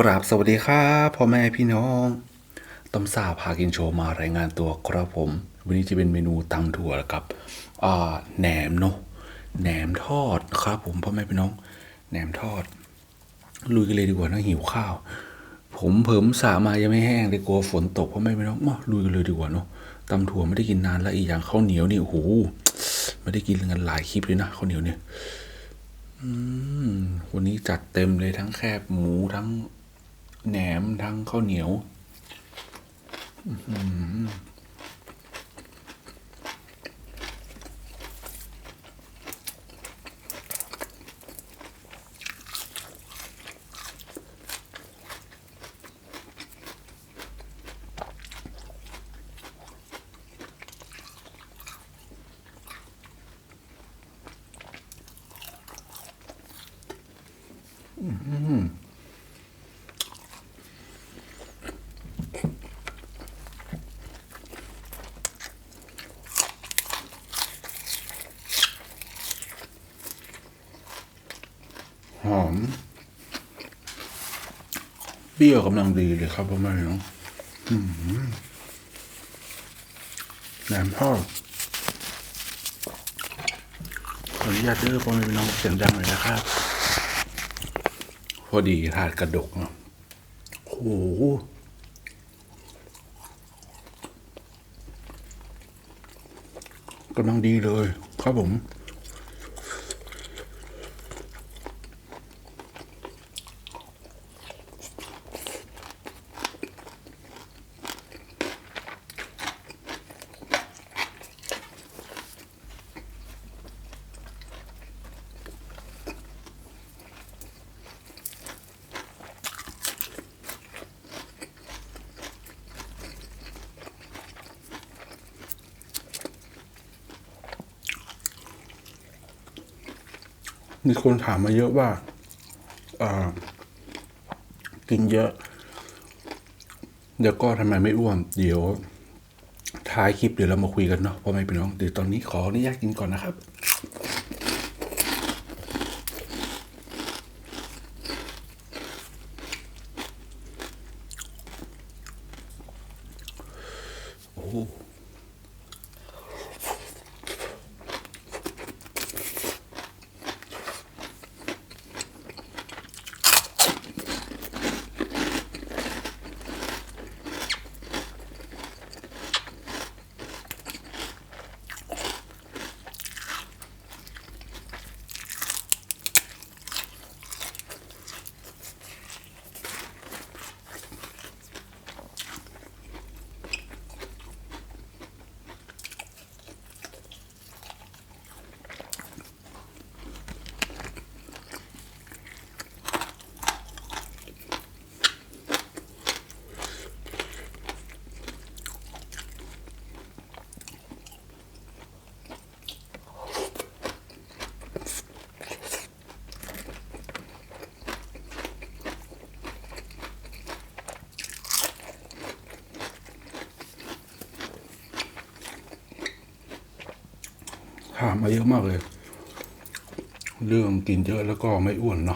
กราบสวัสดีครับพ่อแม่พี่น้องต้มซาพากินโชว์มารายงานตัวครับผม วันนี้จะเป็นเมนูตำถั่วกับแหนมเนาะแหนมทอดครับผมพ่อแม่พี่น้องแหนมทอด ลุยกันเลยดีกว่านะหิวข้าว ผมเผิมสามายังไม่แห้งเลยกลัวฝนตกพ่อแม่พี่น้องมาลุยกันเลยดีกว่าเนาะตำถั่วไม่ได้กินนานแล้วอีกอย่างข้าวเหนียวนี่โอ้โหไม่ได้กินกันหลายคลิปเลยนะข้าวเหนียวเนี่ยวันนี้จัดเต็มเลยทั้งแคบหมูทั้ง แหนมทั้งข้าวเหนียว อื รี้ยวกำลังดีเลยครับพ่อแม่พี่น้องอื้แหนมทอดขออนุญาตเด้อพ่อแม่พี่น้องเสียงดังหน่อยนะครับ พอดีถาดกระดกเนาะโอ้โหกำลังดีเลย ครับผม คนถามมาเยอะว่ากินเยอะเดี๋ยวก็ทำไมไม่อ้วน เดี๋ยวท้ายคลิปเดี๋ยวเรามาคุยกันเนาะพ่อแม่พี่น้องเดี๋ยวตอนนี้ขออนุญาตกินก่อนนะครับ มมาเยอะมากเลย เรื่องกินเยอะแล้วก็ไม่อ้วนเนาะ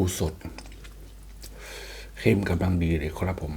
ปูสด เค็มกำลังดีเลยครับผม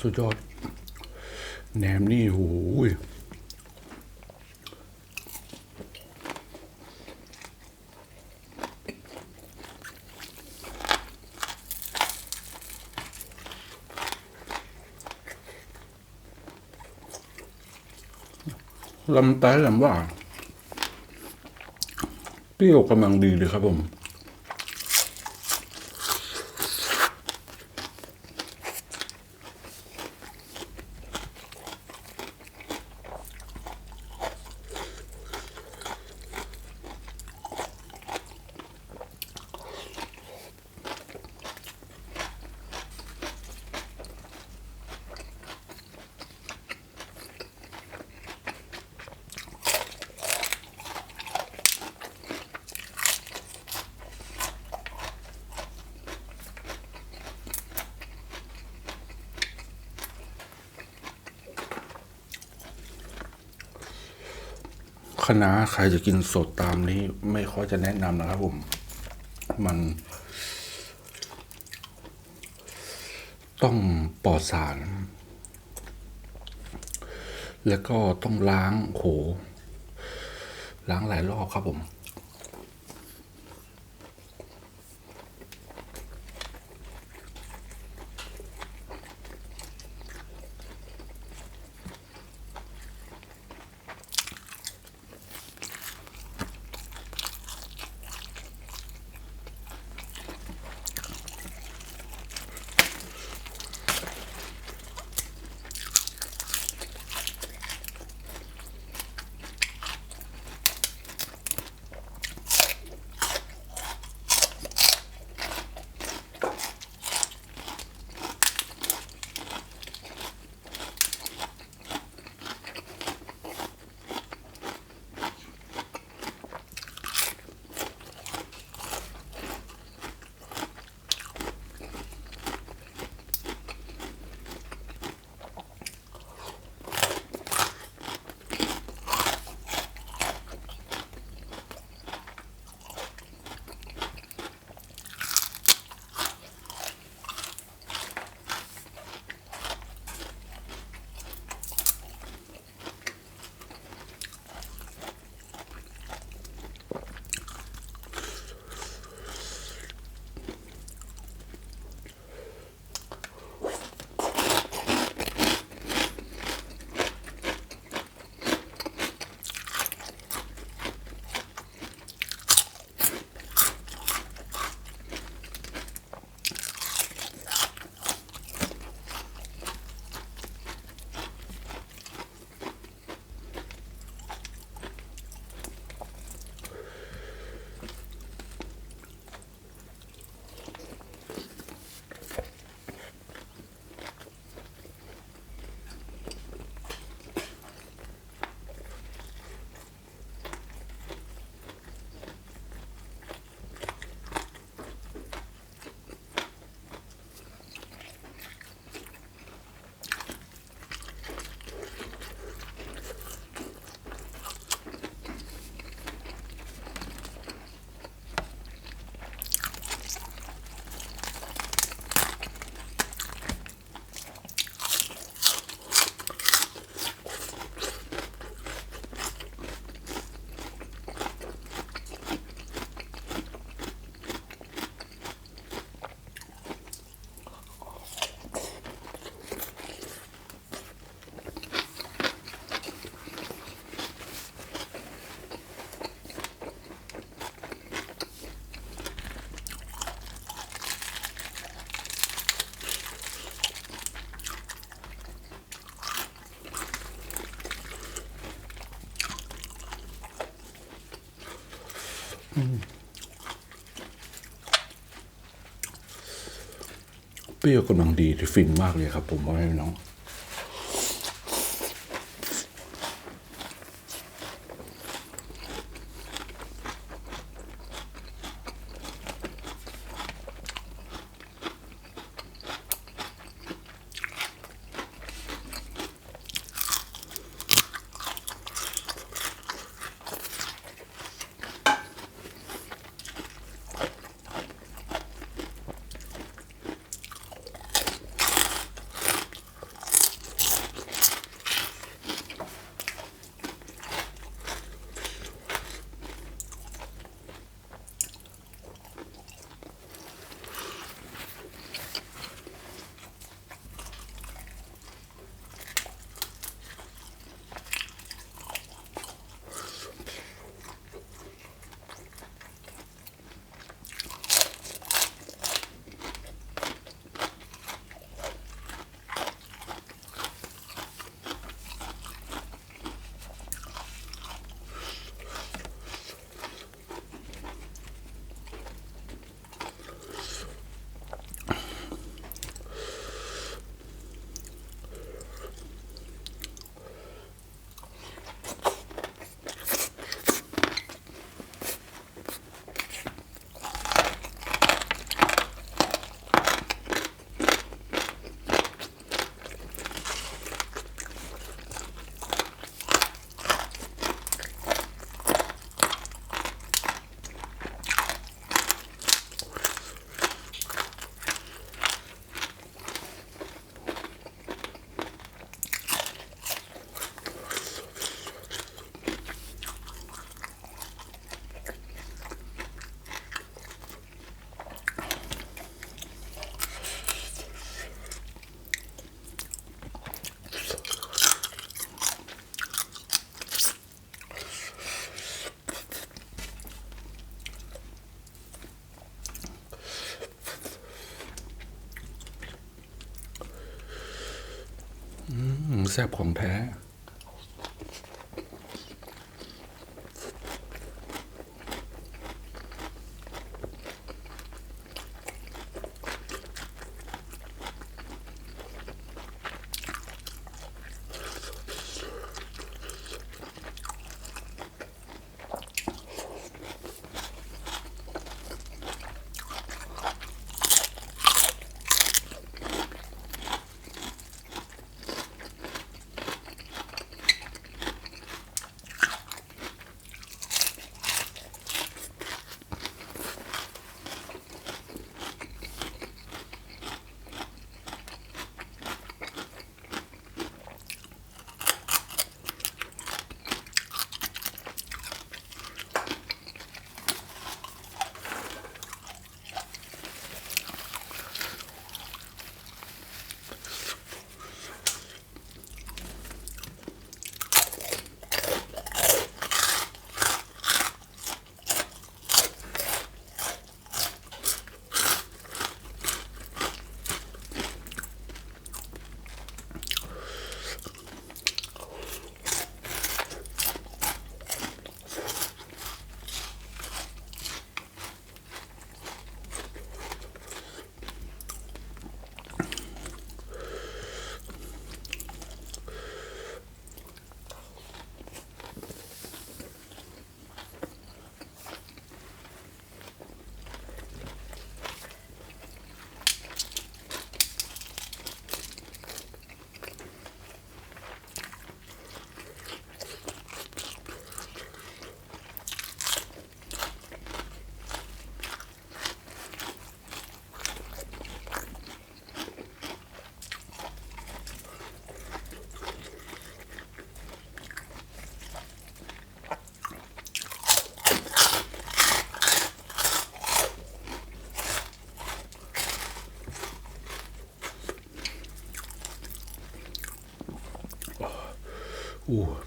สุดยอด แหนมนี่โอ้ยลำไต้ลำว่าเปรี้ยวกำลังดีเลยครับผม คณะน้าใครจะกินสดตามนี้ไม่ค่อยจะแนะนำนะครับผม มัน ต้องปลอดสาร แล้วก็ต้องล้างโหล้างหลายรอบครับผม เปรี้ยวกำลังดีฟินมากเลยครับ ผมว่าให้น้อง แซบของแท้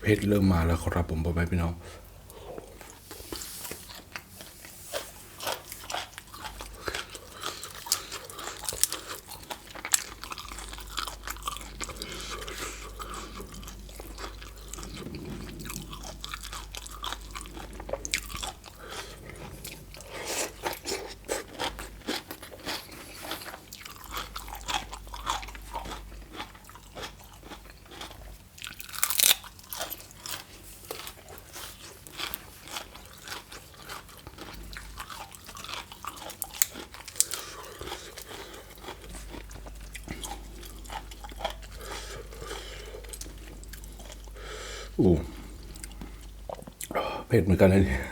เผ็ดเริ่มมาแล้วครับผมพ่อแม่พี่น้อง เผ็ดเหมือนกันเลยเนี่ย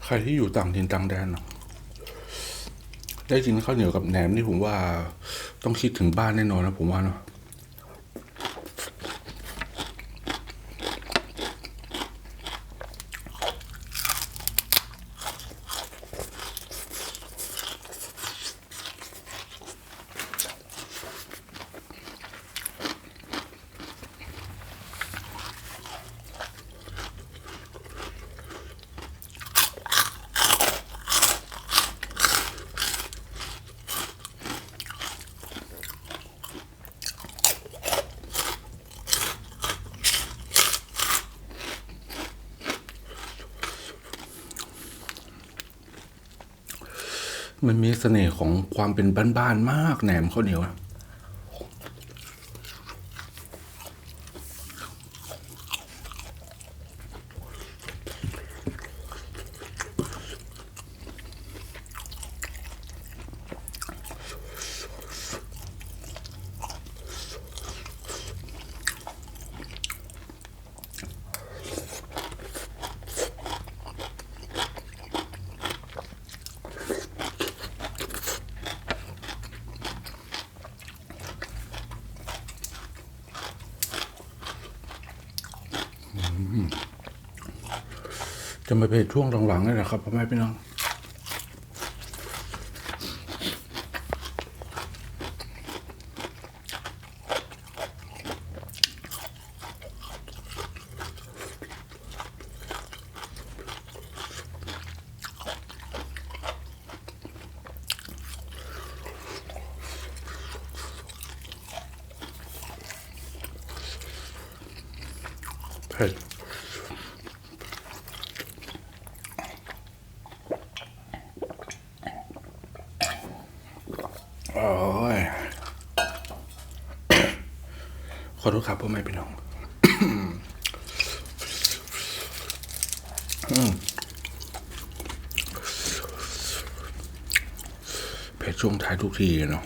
ใค รที่อยู่ต่างถิ่นต่างแดนเนอะได้กินข้าวเหนียวกับแหนมนี่ผมว่า ต้องคิดถึงบ้านแน่นอนนะผมว่าเนาะ มันมีเสน่ห์ของความเป็นบ้านๆมากแหนมข้าวเหนียวอะ จะมาเป็นช่วงหลังๆนี่แหละครับพ่อแม่พี่น้อง โอ้ยขอโทษครับพ่อแม่พี่น้องเผ็ดช่วงท้ายทุกทีเนาะ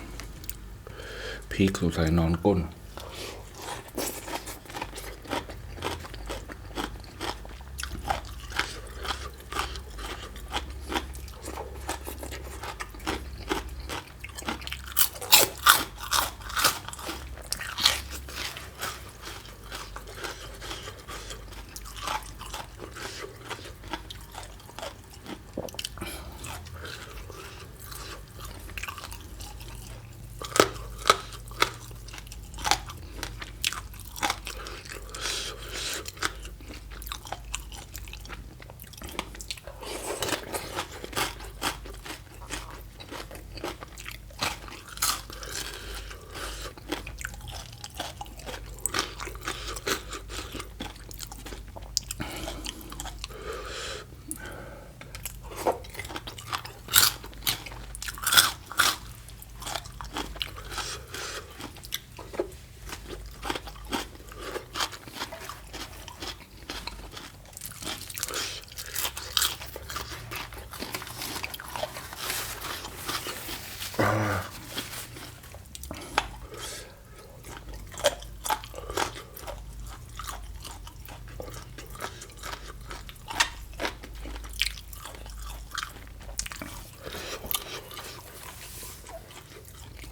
พริกสงสัยนอนก้น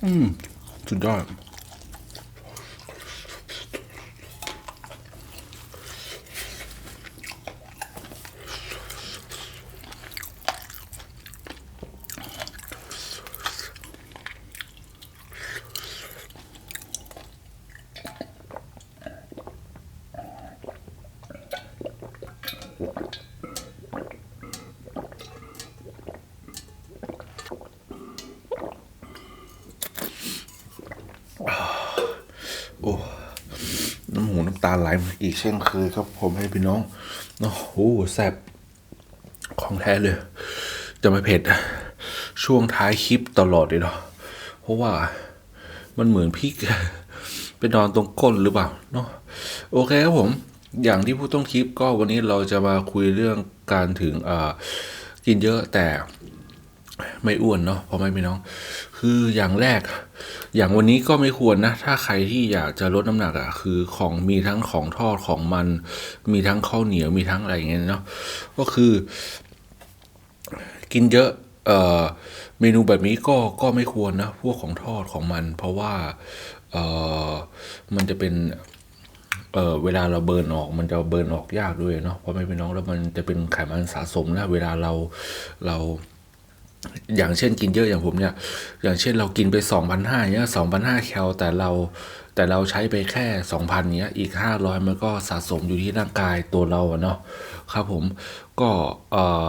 อืมสุดยอด อาไหลอีกเช่นเคยครับผมให้พี่น้องเนาะโอ้แซ่บของแท้เลย จะไม่เผ็ด ช่วงท้ายคลิปตลอดเลยเนาะเพราะว่ามันเหมือนพริกไปนอนตรงก้นหรือเปล่าเนาะโอเคครับผมอย่างที่พูดต้นคลิปก็วันนี้เราจะมาคุยเรื่องการถึงอ่ากินเยอะแต่ ไม่อ้วนเนาะเพราะไม่พี่น้อง คืออย่างแรก อย่างวันนี้ก็ไม่ควรนะ ถ้าใครที่อยากจะลดน้ำหนักอะ่ะ คือของมีทั้งของทอดของมัน มีทั้งข้าวเหนียวมีทั้งอะไรอย่างเงี้ยเนาะก็คือ กินเยอะ เอ่อ เมนูแบบนี้ก็ก็ไม่ควรนะ พวกของทอดของมัน เพราะว่า เอ่อ มันจะเป็นเออเวลาเราเบิร์นออกมันจะเบิร์นออกยากด้วยเนาะเพราะไม่เป็นน้องแล้วมันจะเป็นไขมันสะสมนะเวลาเราเรา อย่างเช่นกินเยอะอย่างผมเนี่ย อย่างเช่นเรากินไปสองพันห้าเนี้ยสองพันห้าแคลแต่เราแต่เราใช้ไปแค่สองพันเนี้ยอีกห้าร้อยมันก็สะสมอยู่ที่ร่างกายตัวเราเนาะครับผมก็เอ่อ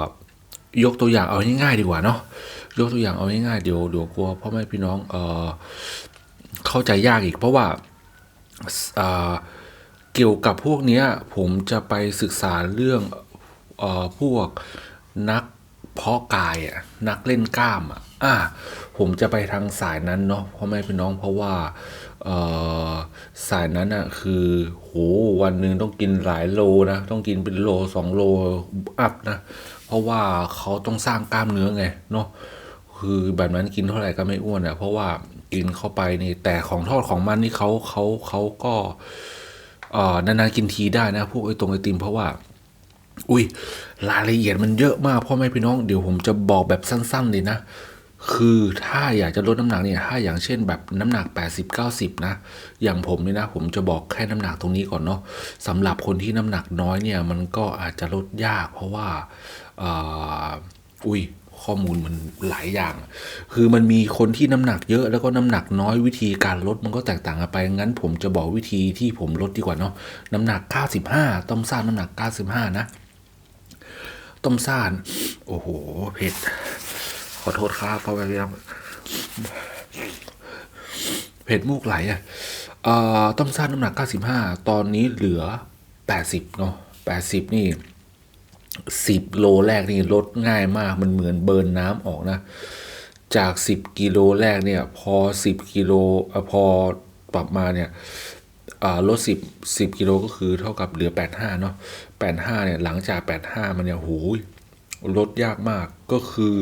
ยกตัวอย่างเอาง่ายๆดีกว่าเนาะยกตัวอย่างเอาง่ายๆเดี๋ยวเดี๋ยวกลัวพ่อแม่พี่น้องเอ่อเข้าใจยากอีก เพราะว่าอ่าเกี่ยวกับพวกเนี้ยผมจะไปศึกษาเรื่องเอ่อพวกนัก เพาะกายอะนักเล่นกล้ามอะอ่าผมจะไปทางสายนั้นเนาะพ่อแม่พี่น้องเพราะว่าเออสายนั้นอะคือโหวันหนึ่งต้องกินหลายโลนะต้องกินเป็นโลสองโลอัพนะเพราะว่าเขาต้องสร้างกล้ามเนื้อไงเนาะคือแบบนั้นกินเท่าไหร่ก็ไม่อ้วนอะเพราะว่ากินเข้าไปนี่แต่ของทอดของมันนี่เขาเขาเขาก็เออนานๆกินทีได้นะพวกไอ้ตรงไอติมเพราะว่า อุ้ยรายละเอียดมันเยอะมากพ่อแม่พี่น้องเดี๋ยวผมจะบอกแบบสั้นๆเลยนะ คือถ้าอยากจะลดน้ำหนักเนี่ยถ้าอย่างเช่นแบบน้ำหนัก 80 90 นะ อย่างผมเนี่ยนะ ผมจะบอกแค่น้ำหนักตรงนี้ก่อนเนาะสำหรับคนที่น้ำหนักน้อยเนี่ย มันก็อาจจะลดยาก เพราะว่าอุ้ยข้อมูลมันหลายอย่าง คือมันมีคนที่น้ำหนักเยอะแล้วก็น้ำหนักน้อยวิธีการลดมันก็แตกต่างกันไป งั้นผมจะบอกวิธีที่ผมลดดีกว่าเนาะ น้ำหนัก 95 ต้มซ่างน้ำหนัก 95 นะ ต้มซ่าน โอ้โห เผ็ด ขอโทษครับพ่อแม่พี่น้องเผ็ดมูกไหลอะต้มซ่านน้ำหนัก 95 ตอนนี้เหลือ 80 เนาะ80 นี่สิบโลแรกนี่ลดง่ายมากมันเหมือนเบิร์นน้ำออกนะ จากสิบกิโลแรกเนี่ย พอสิบกิโลอพอปรับมาเนี่ย ลดสิบสิบกิโลก็คือเท่ากับเหลือแปดห้าเนาะแปดห้าเนี่ยหลังจากแปดห้ามันเนี่ยโหยลดยากมากก็คือ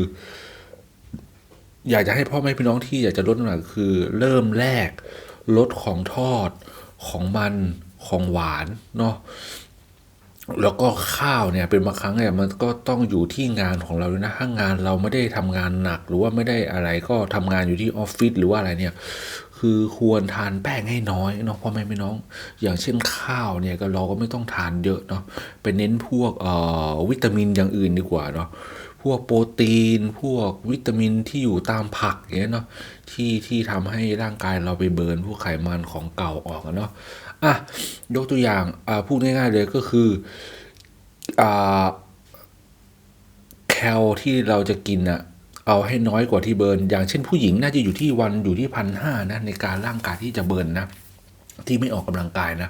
อยากจะให้พ่อแม่พี่น้องที่อยากจะลดน้ำหนักคือ เริ่มแรกลดของทอดของมันของหวานเนาะแล้วก็ข้าวเนี่ยเป็นบางครั้งเนี่ยมันก็ต้องอยู่ที่งานของเราด้วยนะถ้างานเราไม่ได้ทำงานหนักหรือว่าไม่ได้อะไรก็ทำงานอยู่ที่ออฟฟิศหรือว่าอะไรเนี่ย คือควรทานแป้งให้น้อยเนาะพ่อแม่พี่น้อง อย่างเช่นข้าวเนี่ยก็เราก็ไม่ต้องทานเยอะเนาะไปเน้นพวกเอ่อวิตามินอย่างอื่นดีกว่าเนาะพวกโปรตีน พวกวิตามินที่อยู่ตามผักอย่างเงี้ยเนาะที่ที่ทำให้ร่างกายเราไปเบิร์นพวกไขมันของเก่าออกเนาะอะยกตัวอย่างอ่าพูดง่ายๆเลยก็คืออ่าแคลที่เราจะกินอะ เอาให้น้อยกว่าที่เบิร์น อย่างเช่นผู้หญิงน่าจะอยู่ที่วันอยู่ที่พันห้านะในการร่างกายที่จะเบิร์นนะที่ไม่ออกกำลังกายนะ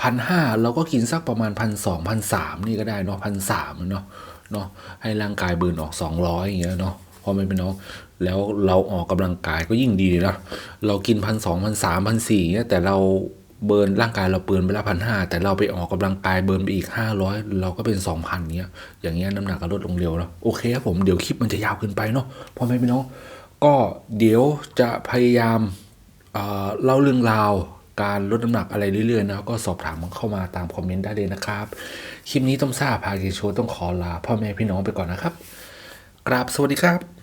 พันห้าเราก็กินสักประมาณพันสองพันสามนี่ก็ได้เนาะพันสามเนาะเนาะให้ร่างกายเบิร์นออกสองร้อยอย่างเงี้ยเนาะพอไม่เป็นเนาะแล้วเราออกกำลังกายก็ยิ่งดีนะเรากินพันสองพันสามพันสี่เนี่ยแต่เรา เบิร์นร่างกายเราเบิร์นไปละพันห้าแต่เราไปออกกำลังกายเบิร์นไปอีกห้าร้อยเราก็เป็นสองพันเงี้ย อย่างเงี้ยน้ำหนักก็ลดลงเร็วแล้วโอเคครับผมเดี๋ยวคลิปมันจะยาวเกินไปเนาะพ่อไม่เป็นเนาะก็เดี๋ยวจะพยายามเเล่าเรื่องราวการลดน้ำหนักอะไรเรื่อยๆนะก็สอบถามมันเข้ามาตามคอมเมนต์ได้เลยนะครับ คลิปนี้ต้องทราบพาเกโชว์ต้องขอลาพ่อแม่พี่น้องไปก่อนนะครับ กราบสวัสดีครับ